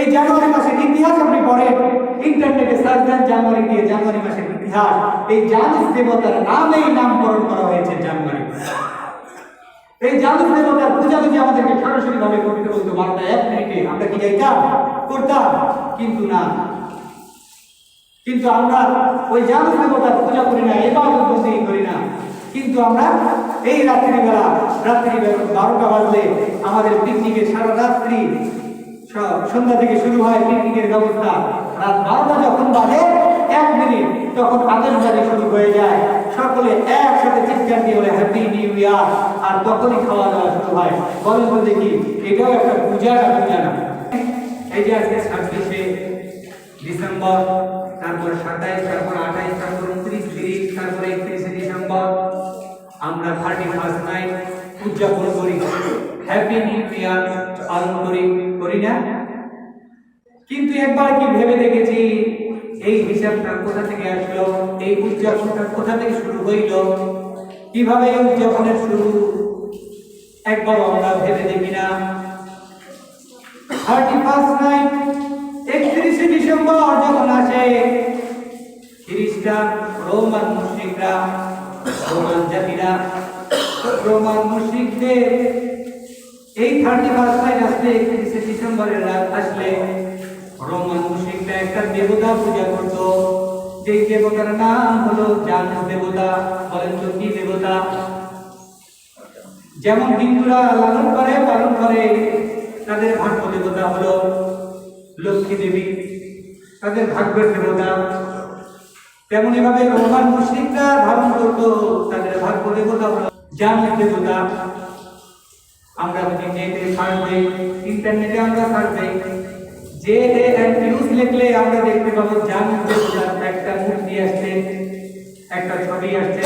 এই জানুয়ারি মাসের ইতিহাস আপনি পড়েন। ইন্টারনেটে সার্চ দেন জানুয়ারি দিয়ে জানুয়ারি মাসের ইতিহাস। এই জানুস দেবতার নামেই নামকরণ করা হয়েছে জানুয়ারি। এই জানুস দেবতার পূজা যদি আমাদেরকে সরাসরি ভাবে করতে বলতো বারোটা এক মিনিটে আমরা কি যাইতাম করতাম কিন্তু না। কিন্তু আমরা ওই জানুস দেবতার পূজা করি না এবার বন্দি করি না। কিন্তু আমরা এই রাত্রিবেলা রাত্রিবেলা বারোটা বাজলে আমাদের পিকনিকের সারা রাত্রি সন্ধ্যা থেকে শুরু হয় পিকনিকের ব্যবস্থা। রাত বারোটা যখন বাজে, এক মিনিট, তখন আতশবাজি শুরু হয়ে যায়। সকলে একসাথে চিৎকার দিয়ে বলে হ্যাপি নিউ ইয়ার আর তখনই খাওয়া দাওয়া শুরু হয়। বলেন বলতে কি, এটাও একটা পূজা না পূজা না? এই যে আজকে ছাব্বিশে ডিসেম্বর, তারপর সাতাইশ, তারপর আঠাইশ, তারপর উনত্রিশ, তিরিশ, তারপর একত্রিশে ডিসেম্বর, আমরা থার্টি ফার্স্ট নাইট উদযাপন করি। হ্যাপি নিউ ইয়ার পালন করি করি না। কিন্তু একবার কি ভেবে দেখেছি, এই হিসাবটা কোথা থেকে আসলো, এই উদযাপনটা কোথা থেকে শুরু হইল, কীভাবে এই উদযাপনের শুরু একবার আমরা ভেবে দেখি না। থার্টি ফার্স্ট নাইট একত্রিশে ডিসেম্বর যখন আসে, খ্রিস্টান, রোমান মুসলিমরা রোমান জাতিরা, রোমান মুসলিমদের এই থার্টি ফার্স্ট নাইট আসলে একত্রিশে ডিসেম্বরের রাত আসলে রোমান মুসলিমরা একটা দেবতা পূজা করত। যেই দেবতার নাম হলো জানুস দেবতা। বলেন তো কি দেবতা? যেমন হিন্দুরা লালন করে, পালন করে, তাদের ভাগ্য দেবতা হলো লক্ষ্মী দেবী। তাদের ভাগ্যের দেবতা। তেমনি ভাবে রোমান মুসলিমরা ধারণ করত, তাদের ভাগ্য দেবতা হলো জানের দেবতা। আমরা নেটে দেই ইন্টারনেটে আমরা দেই যে নিউজ লিখলে আমরা দেখতে পাবো দেবতার একটা মূর্তি আসছে, একটা ছবি আসছে।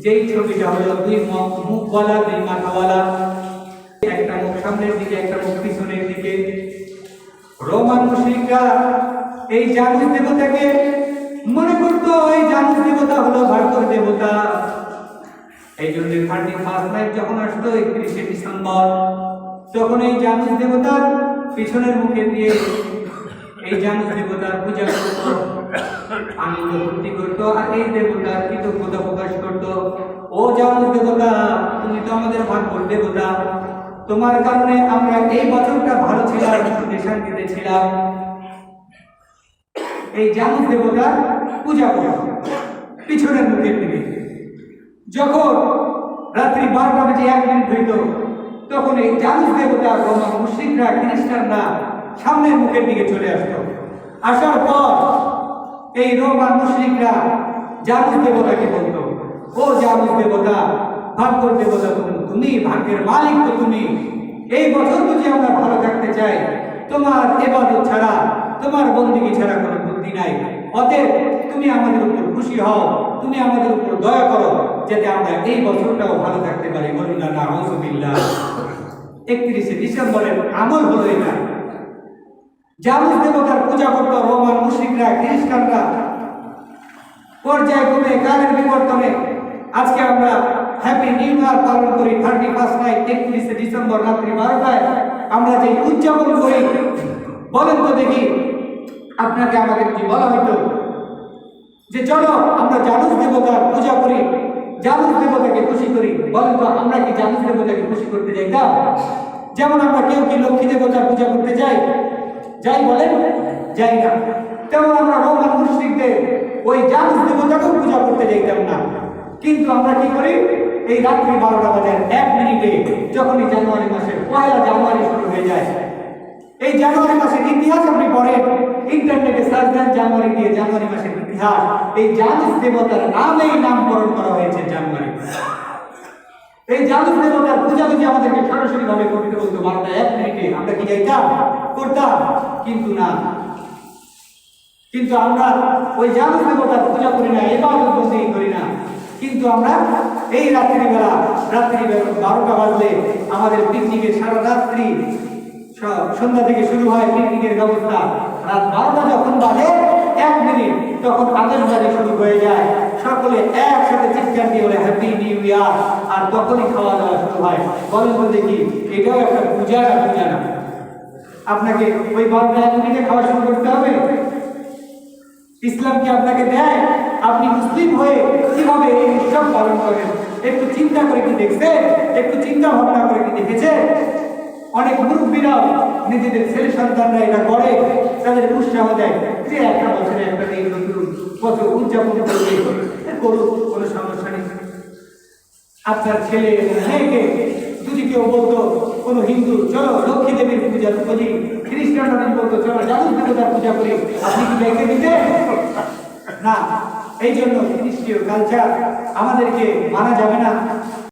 যেই ছবিটা হলো দুই মুখ- মুখওয়ালা, দুই মাথাওয়ালা। একটা মুখ সামনের দিকে, একটা মুখ পিছনের দিকে। রোমান মুশরিকরা এই জানুস দেবতাকে মনে করতো, এই জানুস দেবতা হলো ভারতের দেবতা। এই জন্য থার্টি ফার্স্ট নাইট যখন আসলো একত্রিশে ডিসেম্বর, তখন এই জানুস দেবতার পিছনের মুখে দিয়ে এই জানুস দেবতার পূজা করতো, আনন্দ ভর্তি করতো, আর এই দেবতার কৃতজ্ঞতা প্রকাশ করতো। ও জানুস দেবতা, তুমি তো আমাদের দেবতা। তোমার কারণে আমরা এই বছরটা ভালো ছিলাম শান্তিতে ছিলাম। এই জানুস দেবতার পূজা করো পিছনের দিকে যখন রাত্রি বারোটা বেজে এক মিনিট হইত তখন এই জানুস দেবতা মুসলিমরা খ্রিস্টানরা সামনের মুখের দিকে চলে আসতো আসার পর এই রোমান মুসলিমরা জানুস দেবতাকে বলতো ও জানুস দেবতা, ভাগ্যর দেবতা তুমি ভাগ্যের মালিক তো তুমি। এই বছর যদি আমরা ভালো থাকতে চাই, তোমার এবাদত ছাড়া, তোমার বন্দিগি ছাড়া কোনো বুদ্ধি নাই। অতএব তুমি আমাদের উপর খুশি হও। তুমি আমাদের উপর দয়া করো, যাতে আমরা এই বছরটাও ভালো থাকতে পারি। বলুন না নাউজুবিল্লাহ। একত্রিশে ডিসেম্বরের আমল হলো এটা। জানুস দেবতার পূজা করতো রোমান মুসলিমরা খ্রিস্টানরা। পর্যায়ক্রমে কালের বিবর্তনে আজকে আমরা হ্যাপি নিউ ইয়ার পালন করি থার্টি ফার্স্ট নাইট একত্রিশে ডিসেম্বর রাত্রি বারোটায়। আমরা যে উদযাপন করি, বলেন তো দেখি, আপনাকে আমাদের কি বলা হইতো যে চলো, আমরা জানুস দেবতার পূজা করি জানুস দেবতাকে খুশি করি। বলেন তো, আমরা কি জানুস দেবতাকে খুশি করতে যাই? যাইতাম যেমন আমরা কেউ কি লক্ষ্মী দেবতার পূজা করতে যাই? যাই বলেন? যাই না। তেমন আমরা রোমান মুসলিমদের ওই জানুস দেবতাকেও পূজা করতে যাইতাম না। কিন্তু আমরা কি করি? এই রাত্রি বারোটা বাজার এক মিনিটে, যখনই জানুয়ারি মাসের পয়লা জানুয়ারি শুরু হয়ে যায় এই জানুয়ারি মাসের ইতিহাস আপনি পড়েন। ইন্টারনেটে সার্চ দেন জানুয়ারি দিয়ে জানুয়ারি মাসের ইতিহাস। এই জানুস দেবতার নামেই নামকরণ করা হয়েছে জানুয়ারি। এই জানুস দেবতার পূজা যদি আমাদেরকে সরাসরি ভাবে করতে বলতো বারোটা এক মিনিটে আমরা কি যাইতাম? করতাম। কিন্তু না। কিন্তু আমরা ওই জানুস দেবতার পূজা করি না এবার বন্দি করি না। কিন্তু আমরা এই রাত্রিবেলা রাত্রিবেলা বারোটা বাজলে আমাদের পিকনিকে সারা রাত্রি সন্ধ্যা থেকে শুরু হয় পিকনিকের ব্যবস্থা। রাত বারোটা যখন বাজে, এক মিনিট তখন আতশবাজি শুরু হয়ে যায়। সকলে একসাথে চিৎকার দিয়ে বলে হ্যাপি নিউ ইয়ার আর তখনই খাওয়া দাওয়া শুরু হয়। বলেন বলতে কি এটাও একটা পূজা না পূজা না আপনাকে ওই বারোটা এক মিনিটে খাওয়া শুরু করতে হবে। ইসলাম কি আপনাকে দেয়? আপনি মুসলিম হয়ে কীভাবে এই উৎসব পালন করেন? একটু চিন্তা করে কি দেখছে একটু চিন্তা ভাবনা করে কি দেখেছে অনেক মুরব্বীরাও নিজেদের ছেলে সন্তানরা এটা করে, তাদের উৎসাহ দেয় যে একটা বছরে একটা দিন নতুন বছর উদযাপন করবে করুক, কোনো সমস্যা নেই। আপনার ছেলে মেয়েকে যদি কেউ বলতো, কোনো হিন্দু, চলো লক্ষ্মী দেবীর পূজা করি খ্রিস্টানরা বলতো, চলো জাদু দেবতার পূজা করি, আপনি কি দেখে দিতে? না এই জন্য খ্রিস্টীয় কালচার আমাদেরকে মানা যাবে না।